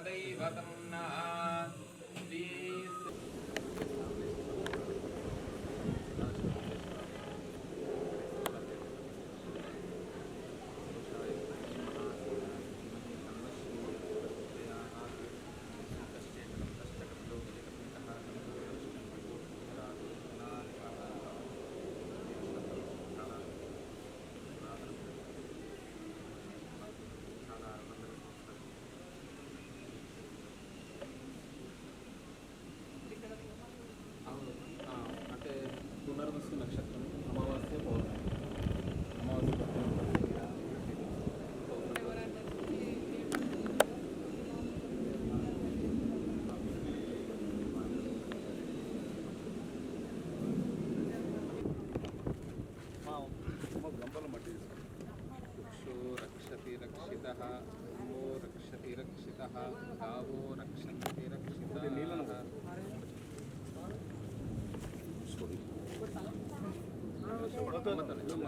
सदैव तन्नः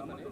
মানে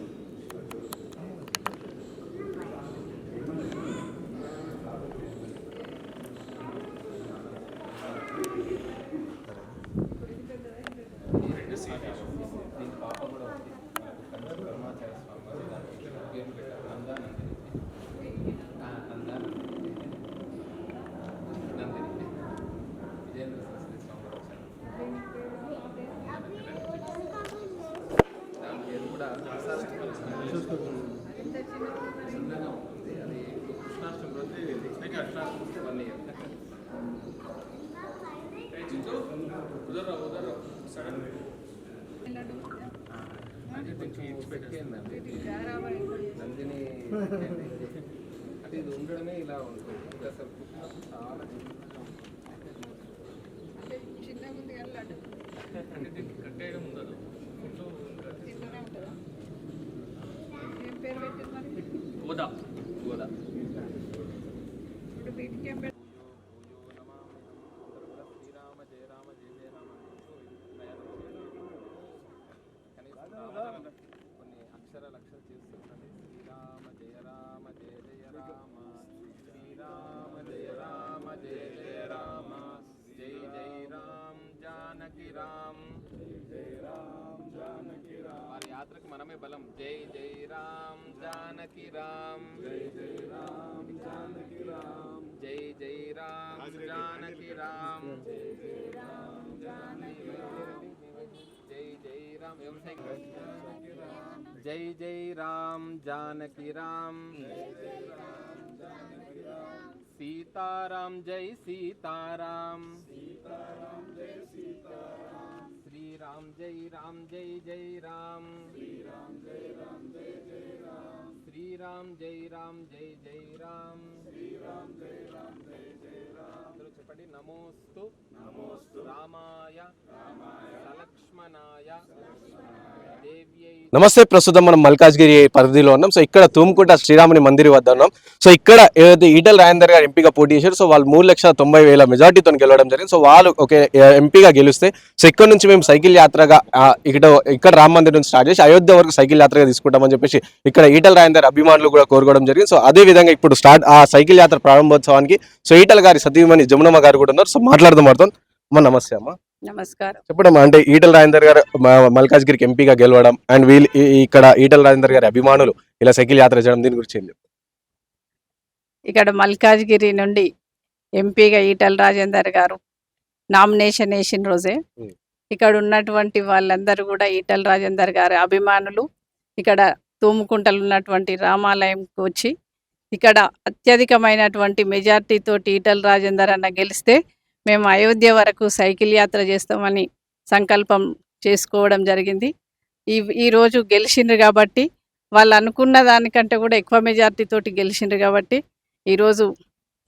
నందిని పెట్టండి. అంటే ఇది ఉండడమే ఇలా ఉంటుంది ఇంకా అసలు చాలా అంటే దీనికి కట్టేయడం ఉండదు గోదా గోదా భూయో భూయో నమామ్యహం అందరూ కూడా శ్రీరామ జయ రామ జయ జయ రామ అంటూ ప్రయాణం చేయండి. కనీసం అక్షరం చేస్తుందండి శ్రీరామ జయ రామ జయ జయ రామ. శ్రీరామ జయ రామ జయ జయ రామ. జై జై రామ్ జానకి రామ్. వారి యాత్రకు మనమే బలం. జై జై రామ్ జానకి రామ్. జై జై రామ్ జానకి రామ్. జై జై రామ్ జానకి రామ్. జై జై రామ్. వ్యవసాయ జానకి రామ్ జై జై రామ్ జై జై రామ్ శ్రీరామ్ జై రామ్ జై జై రామ్ శ్రీరామ్ జై రామ్ జై జై రామ్ శ్రీరామ్ జై రామ్ జై జై రామ్ అందరూ చెప్పండి నమోస్తు నమోస్తు రామాయ రామాయ సలక్ష్మణాయ దేవ్యై నమస్తే ప్రస్తుతం మనం మల్కాజ్గిరి పరిధిలో ఉన్నాం. సో ఇక్కడ తూముకుంట శ్రీరాముని మందిర్ వద్ద ఉన్నాం. సో ఇక్కడ ఏదైతే ఈటల రాజేందర్ గారు ఎంపీగా పోటీ చేశారు సో వాళ్ళు మూడు లక్షల తొంభై వేల మెజార్టీతో గెలవడం జరిగింది. సో వాళ్ళు ఒక ఎంపీగా గెలిస్తే సో ఇక్కడ నుంచి మేము సైకిల్ యాత్రగా ఇక్కడ ఇక్కడ రామ మందిర్ నుంచి స్టార్ట్ చేసి అయోధ్య వరకు సైకిల్ యాత్రగా తీసుకుంటామని చెప్పేసి ఇక్కడ ఈటల రాజేందర్ అభిమానులు కూడా కోరుకోవడం జరిగింది. సో అదే విధంగా ఇప్పుడు స్టార్ట్ ఆ సైకిల్ యాత్ర ప్రారంభోత్సవానికి సో ఈటల గారి సతీమణి జమునమ్మ గారు కూడా ఉన్నారు. సో మాట్లాడదాం అర్థం. అమ్మ నమస్తే అమ్మ. నమస్కారం చెప్పడం అంటే ఈటల రాజేందర్ గారు మల్కాజ్గిరికి ఎంపీగా గెలవడం అండ్ వీళ్ళు ఇక్కడ ఈటల రాజేందర్ గారి అభిమానులు ఇలా సైకిల్ యాత్ర చేయడం దీని గురించి? ఇక్కడ మల్కాజ్గిరి నుండి ఎంపీగా ఈటల రాజేందర్ గారు నామినేషన్ వేసిన రోజే. ఇక్కడ ఉన్నటువంటి వాళ్ళందరూ కూడా ఈటల రాజేందర్ గారి అభిమానులు ఇక్కడ తూముకుంటలు ఉన్నటువంటి రామాలయంకి వచ్చి ఇక్కడ అత్యధికమైనటువంటి మెజార్టీ తోటి ఈటల రాజేందర్ అన్న గెలిస్తే మేము అయోధ్య వరకు సైకిల్ యాత్ర చేస్తామని సంకల్పం చేసుకోవడం జరిగింది. ఈ ఈరోజు గెలిచిండ్రు కాబట్టి వాళ్ళు అనుకున్న దానికంటే కూడా ఎక్కువ మెజార్టీ తోటి గెలిచిండ్రు కాబట్టి ఈరోజు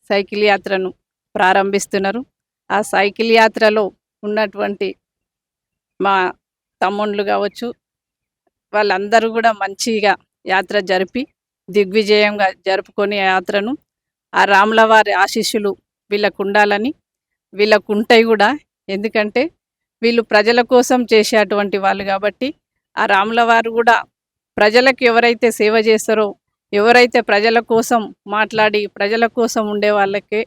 సైకిల్ యాత్రను ప్రారంభిస్తున్నారు. ఆ సైకిల్ యాత్రలో ఉన్నటువంటి మా తమ్ముళ్ళు కావచ్చు వాళ్ళందరూ కూడా మంచిగా యాత్ర జరిపి దిగ్విజయంగా జరుపుకొని యాత్రను ఆ రాములవారి ఆశీస్సులు వీళ్ళకు ఉండాలని వీళ్ళకు ఉంటాయి కూడా. ఎందుకంటే వీళ్ళు ప్రజల కోసం చేసేటువంటి వాళ్ళు కాబట్టి ఆ రాముల వారు కూడా ప్రజలకు ఎవరైతే సేవ చేస్తారో ఎవరైతే ప్రజల కోసం మాట్లాడి ప్రజల కోసం ఉండే వాళ్ళకే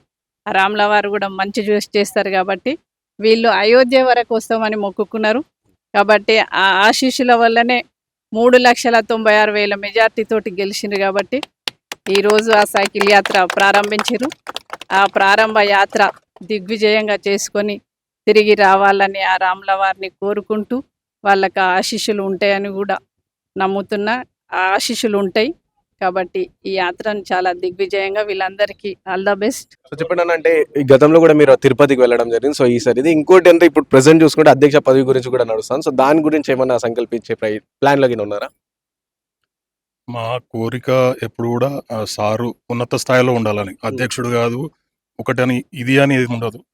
ఆ రాముల వారు కూడా మంచి చూసి చేస్తారు కాబట్టి వీళ్ళు అయోధ్య వరకు వస్తామని మొక్కుకున్నారు. కాబట్టి ఆ ఆశీస్సుల వల్లనే మూడు లక్షల తొంభై ఆరు వేల మెజార్టీతోటి గెలిచిండ్రు కాబట్టి ఈరోజు ఆ సైకిల్ యాత్ర ప్రారంభించారు ఆ ప్రారంభ యాత్ర దిగ్విజయంగా చేసుకొని తిరిగి రావాలని ఆ రాముల వారిని కోరుకుంటూ వాళ్ళకి ఆశీస్సులు ఉంటాయని కూడా నమ్ముతున్నా ఆశీస్సులు ఉంటాయి. కాబట్టి ఈ యాత్రను చాలా దిగ్విజయంగా వీళ్ళందరికీ ఆల్ ద బెస్ట్. సో చెప్పండి అన్న అంటే ఈ గతంలో కూడా మీరు తిరుపతికి వెళ్ళడం జరిగింది. సో ఈసారి ఇది ఇంకోటి అంటే ఇప్పుడు ప్రెసెంట్ చూసుకుంటే అధ్యక్ష పదవి గురించి కూడా నడుస్తాను. సో దాని గురించి ఏమన్నా సంకల్పించే ప్లాన్లో ఉన్నారా? మా కోరిక ఎప్పుడు కూడా సారు ఉన్నత స్థాయిలో ఉండాలని. అధ్యక్షుడు కాదు ఒకటని ఇది అని ఏది ఉండదు.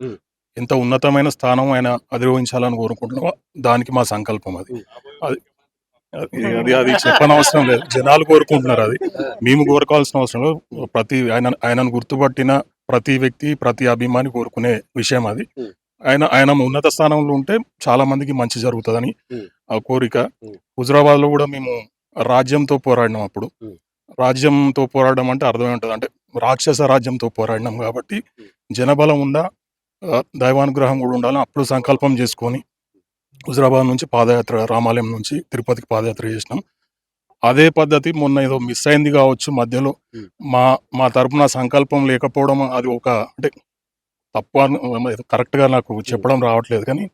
ఎంత ఉన్నతమైన స్థానం ఆయన అధిరోహించాలని కోరుకుంటున్నామో దానికి మా సంకల్పం అది. అది అది- చెప్పనవసరం లేదు జనాలు కోరుకుంటున్నారు అది మేము కోరుకోవాల్సిన అవసరం లేదు ప్రతి ఆయన ఆయనను గుర్తుపట్టిన ప్రతి వ్యక్తి ప్రతి అభిమాని కోరుకునే విషయం అది. ఆయన ఆయన ఉన్నత స్థానంలో ఉంటే చాలా మందికి మంచి జరుగుతుందని. ఆ కోరిక. హుజరాబాద్లో కూడా మేము రాజ్యంతో పోరాడినాం అప్పుడు. రాజ్యంతో పోరాడడం అంటే అర్థమై ఉంటుంది అంటే రాక్షస రాజ్యంతో పోరాడినాం కాబట్టి. జనబలం ఉందా దైవానుగ్రహం కూడా ఉండాలని అప్పుడు సంకల్పం చేసుకొని హుజరాబాద్ నుంచి పాదయాత్ర రామాలయం నుంచి తిరుపతికి పాదయాత్ర చేసినాం అదే పద్ధతి మొన్న ఏదో మిస్ అయింది కావచ్చు మధ్యలో. మా మా తరపున సంకల్పం లేకపోవడం అది ఒక అంటే తప్పు అని కరెక్ట్గా నాకు చెప్పడం రావట్లేదు కానీ.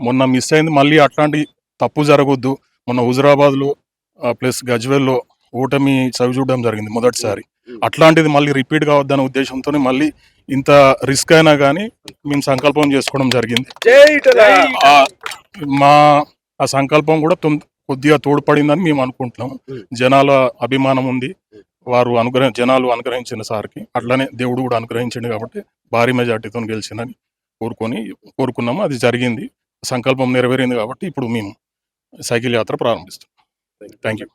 మొన్న మిస్ అయింది మళ్ళీ అట్లాంటి తప్పు జరగొద్దు మొన్న హుజరాబాద్లో ప్లస్ గజ్వెల్లో ఓటమి చవి చూడడం జరిగింది మొదటిసారి. అట్లాంటిది మళ్ళీ రిపీట్ కావద్దనే ఉద్దేశంతో మళ్ళీ ఇంత రిస్క్ అయినా కానీ మేము సంకల్పం చేసుకోవడం జరిగింది. ఆ మా ఆ సంకల్పం కూడా కొద్దిగా తోడ్పడిందని మేము అనుకుంటున్నాం. జనాల అభిమానం ఉంది. వారు అనుగ్రహ జనాలు అనుగ్రహించిన సార్కి అట్లనే దేవుడు కూడా అనుగ్రహించిండు కాబట్టి భారీ మెజార్టీతో గెలిచిందని కోరుకొని కోరుకున్నాము. అది జరిగింది. సంకల్పం నెరవేరింది కాబట్టి ఇప్పుడు మేము సైకిల్ యాత్ర ప్రారంభిస్తాం థ్యాంక్ యూ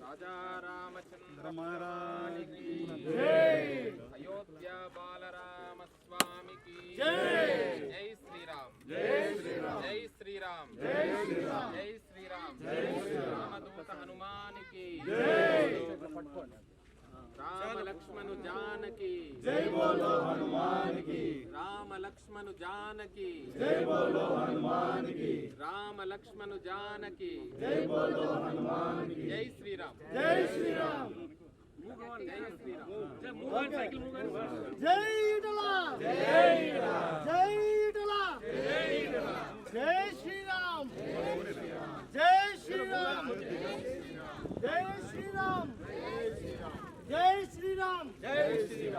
రాజా రామచంద్ర మహారానికి అయోధ్య బాలరామ స్వామికి జై శ్రీరామ్ జై. శ్రీరామ్. జై శ్రీరామ్. జై శ్రీరామ్. జై శ్రీరామ్. రామదూత హనుమానికి. రామ లక్ష్మణు జానకి. జై బోలో హనుమానికి. రామ లక్ష్మణు జానకి. జై బోలో హనుమానికి. రామ లక్ష్మణు జానకి. జై బోలో హనుమానికి. జై శ్రీరామ్. జై శ్రీరామ్. జై శ్రీరామ్. జై ఇటలా జై ఇటలా జై శ్రీరామ్. జై శ్రీరామ్. జై శ్రీరామ్. జై శ్రీరామ్. జై శ్రీరామ్.